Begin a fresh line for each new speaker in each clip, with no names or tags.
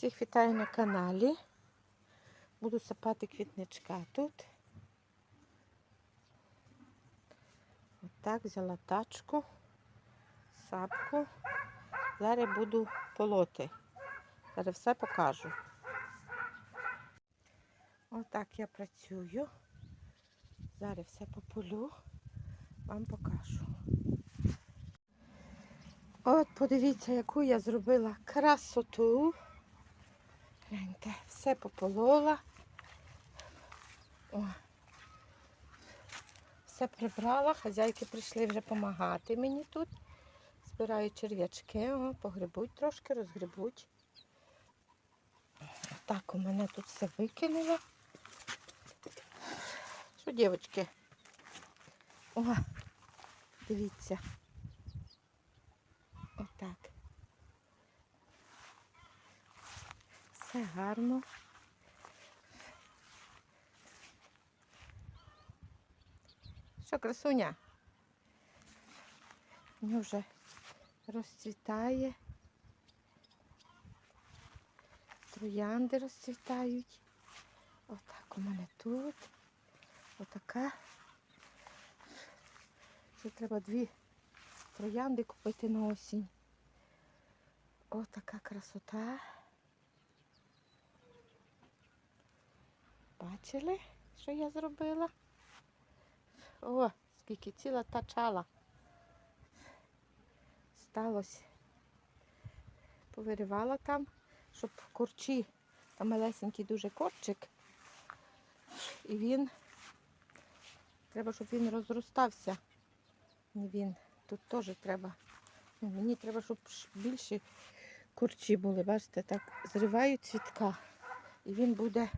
Всіх вітаю на каналі. Буду сапати квітничка тут. Отак взяла тачку, сапку. Зараз буду полоти. Зараз все покажу. Отак я працюю. Зараз все пополю, вам покажу. От подивіться, яку я зробила красоту. Гляньте, все пополола. О. Все прибрала, хазяйки прийшли вже допомагати мені тут. Збираю черв'ячки, о, погребуть трошки, розгребуть. Так, у мене тут все викинуло. Що, дівчатки? О, дивіться. Отак. Все гарно. Що, красуня? Воно вже розцвітає. Троянди розцвітають. Отак у мене тут. Отака. Ще треба дві троянди купити на осінь. Отака красота. Бачили, що я зробила? О, скільки ціла та чала. Сталося. Повиривала там, щоб корчі, там малесенький дуже корчик. І він, треба, щоб він розростався. Не він. Тут теж треба. Ну, мені треба, щоб більші курчі були. Бачите, так зриваю цвітка. І він буде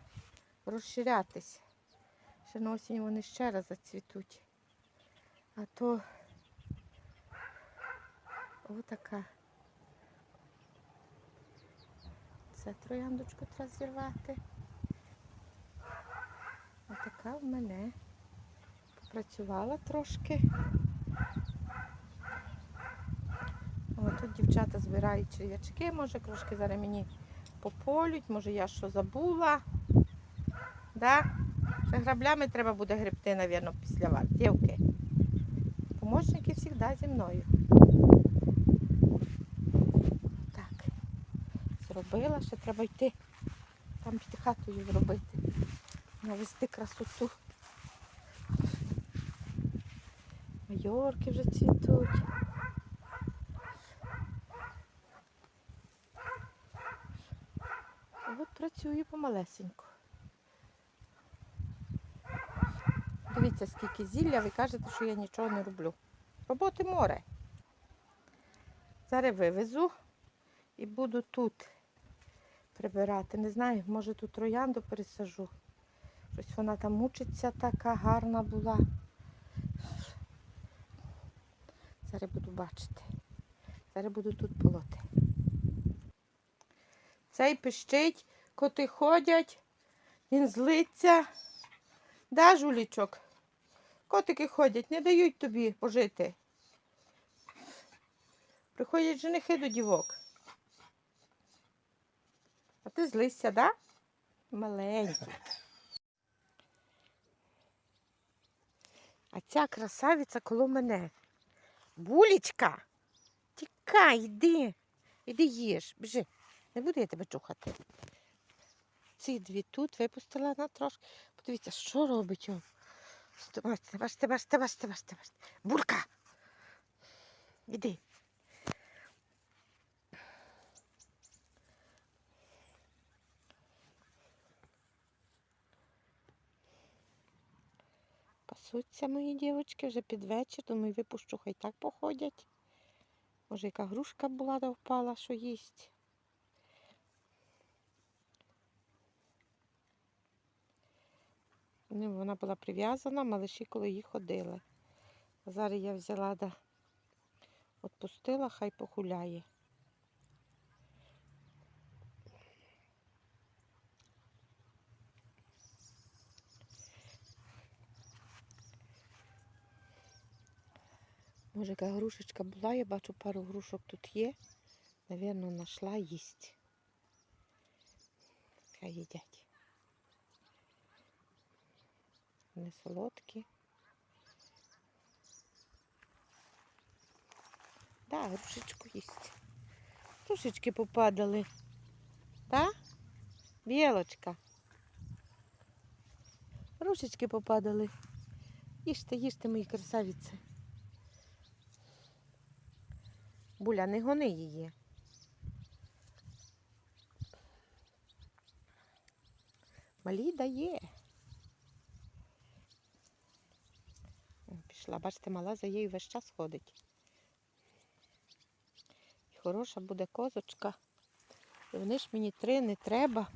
розширятись. Ще на осінь вони ще раз зацвітуть. А то отака. Це трояндочку треба зірвати. Отака в мене. Попрацювала трошки. О, тут дівчата збирають черв'ячки, може трошки зараз мені пополють, може я що забула. Да? Ще граблями треба буде гребти, мабуть, після вас. Дівки. Помощники завжди зі мною. Так. Зробила, ще треба йти. Там під хатою зробити. Навести красоту. Майорки вже цвітуть. От працюю помалесеньку. Дивіться, скільки зілля, ви кажете, що я нічого не роблю. Роботи море. Зараз вивезу і буду тут прибирати. Не знаю, може тут троянду пересажу. Щось вона там мучиться, така гарна була. Зараз буду бачити. Зараз буду тут полоти. Цей пищить, коти ходять, він злиться. Да, жулічок? Котики ходять, не дають тобі пожити. Приходять женихи до дівок. А ти злися, да? Маленький. А ця красавиця коло мене. Булічка. Тікай, йди. Іди їж, біжи. Не буду я тебе чухати. Ці дві тут випустила на трошки. Подивіться, що робить он. Бачите, бачите, бачите, бачите, бачите, бачите. Булька. Іди. Пасуться мої дівчатки вже під вечір, думаю, випущу, хай так походять. Може, яка грушка була да впала, що їсть. Вона була прив'язана, малиші коли її ходили. Зараз я взяла да відпустила, хай погуляє. Може, яка грушечка була, я бачу пару грушок тут є. Навірно, знайшла їсть. Хай їдять. Вони солодкі. Да, грушечку їсть. Грушечки попадали. Та? Білочка. Грушечки попадали. Їжте, їжте, мої красавиці. Буля, не гони її. Малі дає. О, Пішла, бачите, мала за її весь час ходить. Хороша буде козочка. Вони ж мені три не треба.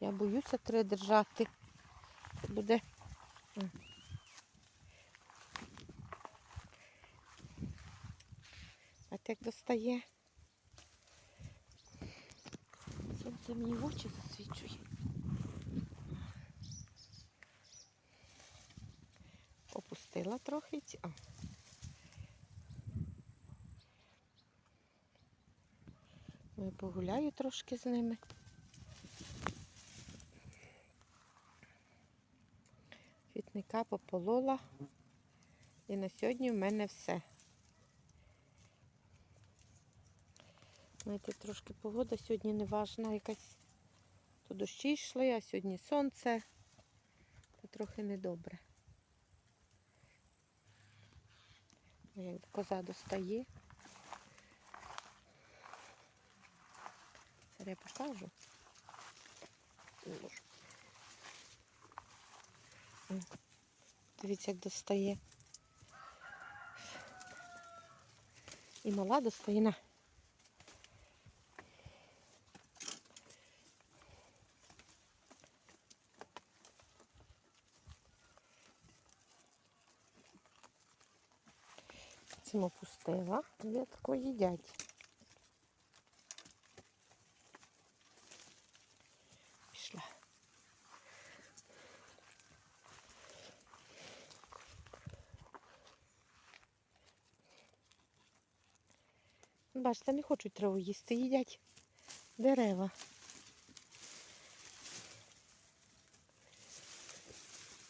Я боюся три держати. Це буде. А як достає? Сонце мені в очі засвічує. Опустила трохи. А. Ну, я погуляю трошки з ними. Квітника пополола. І на сьогодні в мене все. Знаєте, трошки погода сьогодні неважна якась. То дощі йшли, а сьогодні сонце. То трохи недобре. Ну, Як коза достає. Зараз я покажу. Дивіться, як достає. І мала достає на. Цим опустила, я тако їдять. Пішла. Бачите, не хочуть траву їсти, їдять дерева.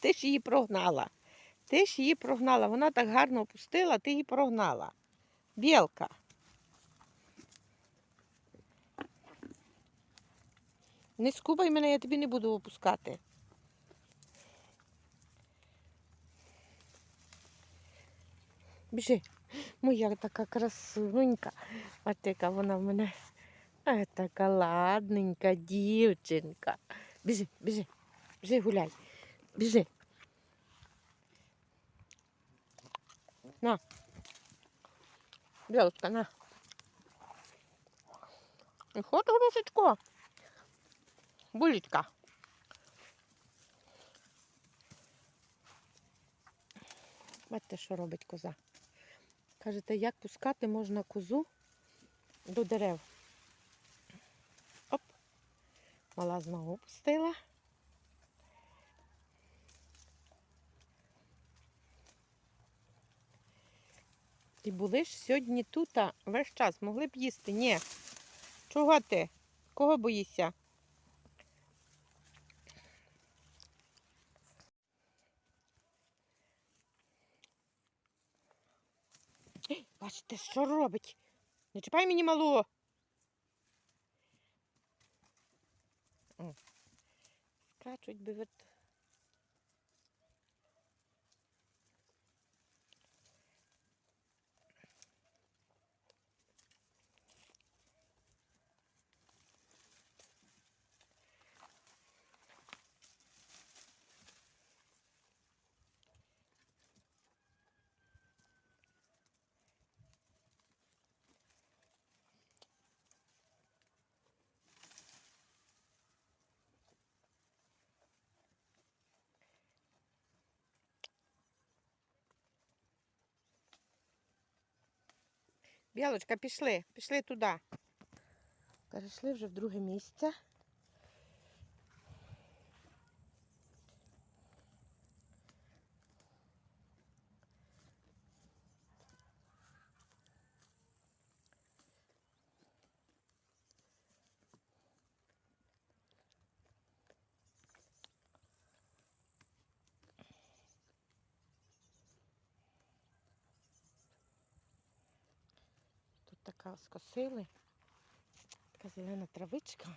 Ти ж її прогнала. Ти ж її прогнала. Вона так гарно опустила, ти її прогнала. Білка. Не скубай мене, я тобі не буду опускати. Біжи. Моя така красунька. А яка вона в мене. А така ладненька дівчинка. Біжи, біжи, біжи гуляй. Біжи. На. Білочка, на. І Хоч грушечко. Булечка. Бачите, що робить коза. Кажете, як пускати можна козу до дерев. Оп. Мала знову пустила. І були ж сьогодні тут весь час. Могли б їсти. Ні. Чого ти? Кого боїшся? Бачите, що робить? Не чіпай мені малу. О, Скачуть би вет. Білочка, пішли, пішли туди. Перейшли вже в друге місце. Така скосили. Така зелена травичка.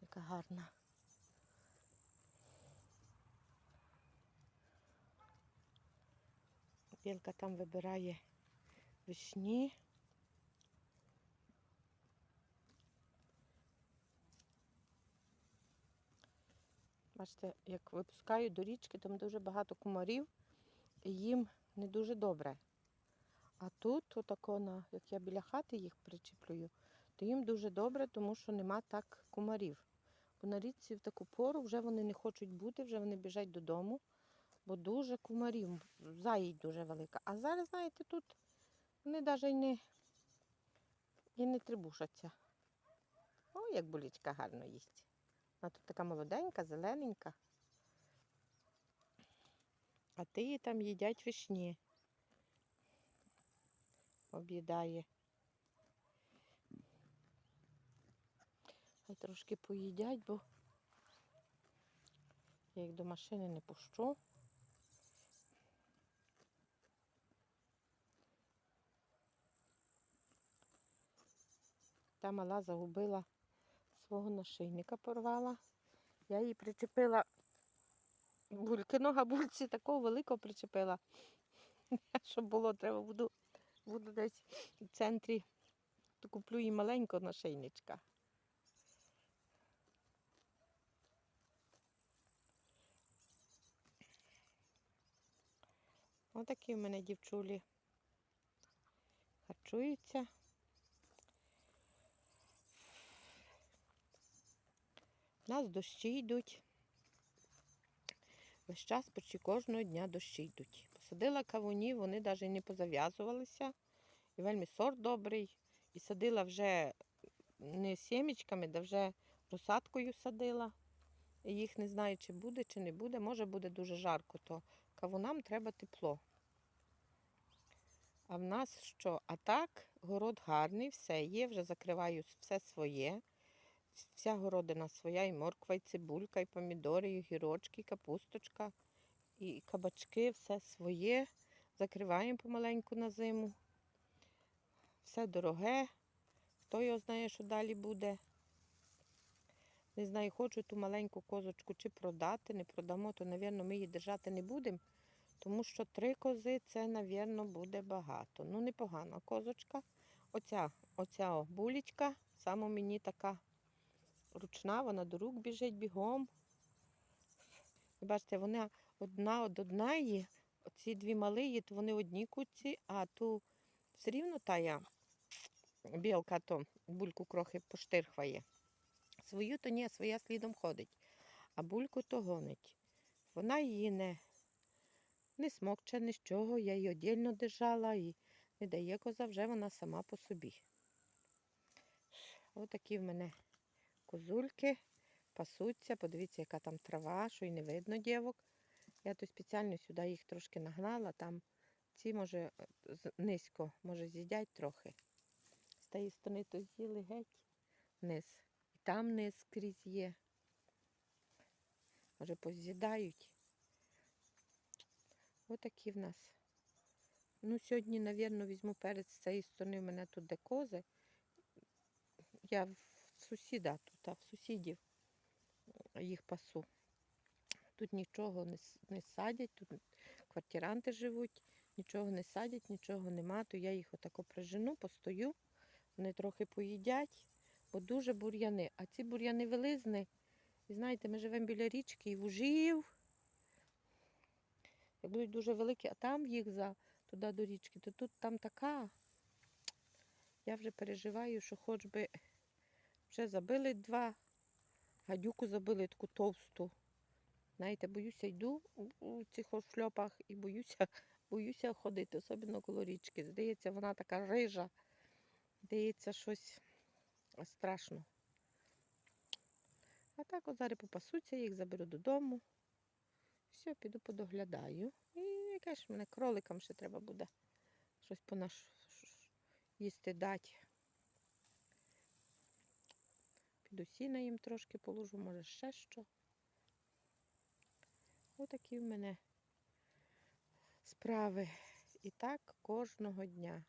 Яка гарна. Білка там вибирає вишні. Бачите, як випускають до річки, там дуже багато комарів, їм не дуже добре. А тут, отако, на, як я біля хати їх причіплюю, то їм дуже добре, тому що нема так комарів. Бо на річці в таку пору вже вони не хочуть бути, вже вони біжать додому, бо дуже комарів, заїдь дуже велика. А зараз, знаєте, тут вони навіть не, і не трибушаться. О, як булічка гарно їсть. Вона тут така молоденька, зелененька. А ти там їдять вишні. Об'їдає. Хай трошки поїдять, бо я їх до машини не пущу. Та мала загубила свого нашийника, порвала. Я її причепила бульки, нога бульці такого великого причепила. Щоб було, треба буду, буду десь в центрі, то куплю їй маленького нашийничка. Отакі в мене дівчулі харчуються. У нас дощі йдуть. Весь час почти кожного дня дощі йдуть. Посадила кавунів, вони навіть не позав'язувалися. І вельми сорт добрий. І садила вже не сімечками, да вже розсадкою садила. І їх не знаю, чи буде, чи не буде. Може буде дуже жарко, то кавунам треба тепло. А в нас що? А так, город гарний, все є, вже закриваю все своє. Вся городина своя, і морква, і цибулька, і помідори, і гірочки, і капусточка, і кабачки, все своє. Закриваємо помаленьку на зиму. Все дороге. Хто його знає, що далі буде. Не знаю, хочу ту маленьку козочку чи продати, не продамо, то, мабуть, ми її держати не будемо. Тому що три кози це, мабуть, буде багато. Ну, непогана козочка. Оця, оця булічка, саме мені така ручна, вона до рук біжить бігом. Бачите, вона одна од одної, оці дві малиї, то вони одні куці, а ту все рівно тая білка то бульку крохи поштирхває. Свою то ні, своя слідом ходить, а бульку то гонить. Вона її не, не смокче ні з чого, я її одільно держала і не дає коза, вже вона сама по собі. Отакі в мене козульки пасуться. Подивіться, яка там трава, що й не видно дівок. Я то спеціально сюди їх трошки нагнала, там ці, може, низько, може, з'їдять трохи. З тієї сторони то з'їли геть вниз. І там низ скрізь є. Може, поз'їдають. Отакі в нас. Ну, сьогодні, мабуть, візьму перець з цієї сторони. У мене тут де кози. Я в сусіда в сусідів їх пасу. Тут нічого не, не садять, тут квартиранти живуть, нічого не садять, нічого нема, то я їх отако прижену, постою, вони трохи поїдять, бо дуже бур'яни. А ці бур'яни вилизни. І знаєте, ми живемо біля річки і вужів. Як будуть дуже великі, а там їх за туди до річки, то тут там така. Я вже переживаю, що хоч би вже забили два, гадюку забили таку товсту. Знаєте, боюся, йду у- цих шльопах і боюся, боюся ходити, особливо коло річки. Здається, вона така рижа. Здається, щось страшно. А так от зараз попасуться, їх заберу додому. Все, піду подоглядаю. І яке ж мене кроликам ще треба буде щось по наш їсти дати. Піду сіна їм трошки положу, може ще що. Отакі в мене справи. І так кожного дня.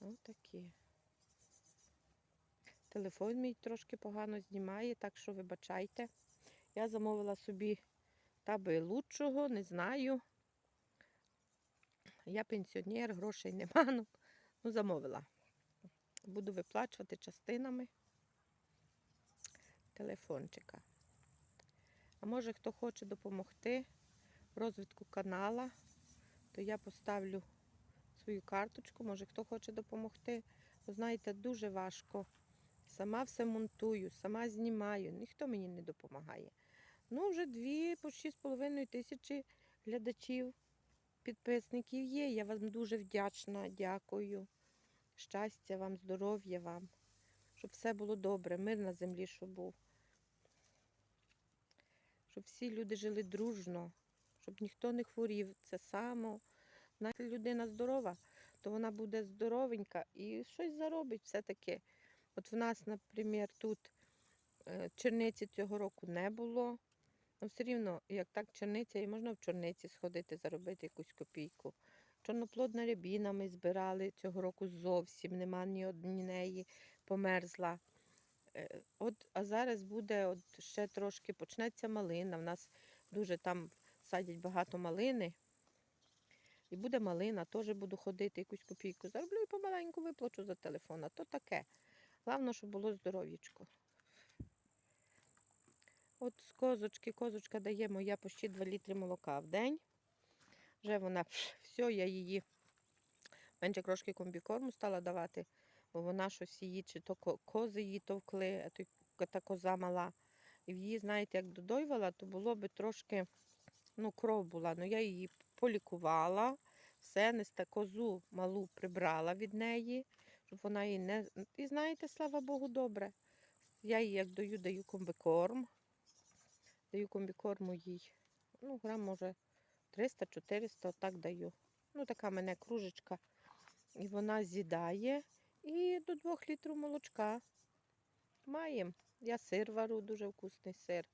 Отакі. Телефон мій трошки погано знімає, так що вибачайте. Я замовила собі таби лучшого, не знаю. Я пенсіонер, грошей нема. Ну, ну замовила. Буду виплачувати частинами телефончика. А може хто хоче допомогти в розвитку канала, то я поставлю свою карточку. Може хто хоче допомогти. Ви знаєте, дуже важко. Сама все монтую, сама знімаю, ніхто мені не допомагає. Ну, вже дві з половиною тисячі глядачів, підписників є. Я вам дуже вдячна, дякую. Щастя вам, здоров'я вам, щоб все було добре, мир на землі, щоб був. Щоб всі люди жили дружно, щоб ніхто не хворів. Це само. Знаєте, людина здорова, то вона буде здоровенька і щось заробить все-таки. От в нас, наприклад, тут е, черниці цього року не було. Ну, все рівно, як так черниця, і можна в чорниці сходити, заробити якусь копійку. Чорноплодна рябіна ми збирали цього року зовсім, нема ні однієї, померзла. Е, От, а зараз буде от ще трошки почнеться малина. В нас дуже там садять багато малини. І буде малина, теж буду ходити, якусь копійку зароблю і помаленьку виплачу за телефон. А то таке. Головне, щоб було здоров'ячко. От з козочки, козочка дає моя почти 2 літри молока в день. Вже вона все, я її менше трошки комбікорму стала давати, бо вона щось її, чи то кози її товкли, а то та коза мала. І її, знаєте, як додойвала, то було би трошки, ну, кров була. Ну я її полікувала, все, неста козу малу прибрала від неї, щоб вона її не. І знаєте, слава Богу, добре. Я їй як даю, даю комбікорм. Даю комбікорму їй. Ну, грам, може, 300-400, отак даю. Ну, така мене кружечка. І вона з'їдає. І до 2 літрів молочка маємо. Я сир вару, дуже вкусний сир.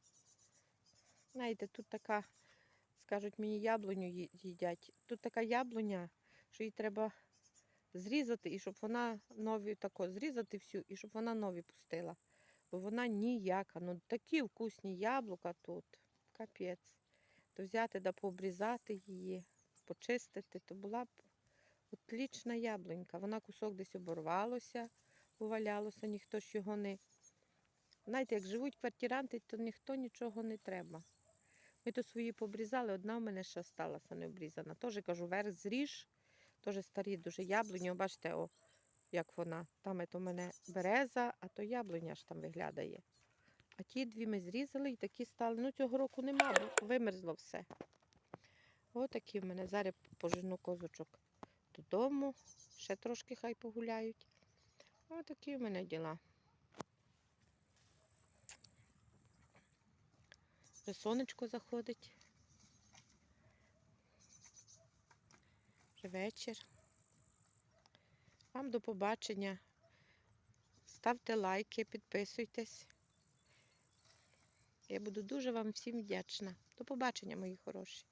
Знаєте, тут така, скажуть мені, яблуню їдять. Тут така яблуня, що її треба зрізати, і щоб вона нові тако зрізати всю, і щоб вона нові пустила. Бо вона ніяка. Ну такі вкусні яблука тут. Капець. То взяти да пообрізати її, почистити, то була б отлічна яблунька. Вона кусок десь оборвалося, увалялося, ніхто ж його не. Знаєте, як живуть квартиранти, то ніхто нічого не треба. Ми то свої пообрізали, одна в мене ще сталася не обрізана. Теж кажу, верх зріж, теж старі дуже яблуні. Бачите, о, як вона. Там то мене береза, а то яблуня ж там виглядає. А ті дві ми зрізали і такі стали. Ну, цього року нема, бо вимерзло все. Отакі в мене. Зараз пожену козочок додому. Ще трошки хай погуляють. Отакі в мене діла. Вже сонечко заходить. Вже вечір. Вам до побачення. Ставте лайки, підписуйтесь. Я буду дуже вам всім вдячна. До побачення, мої хороші.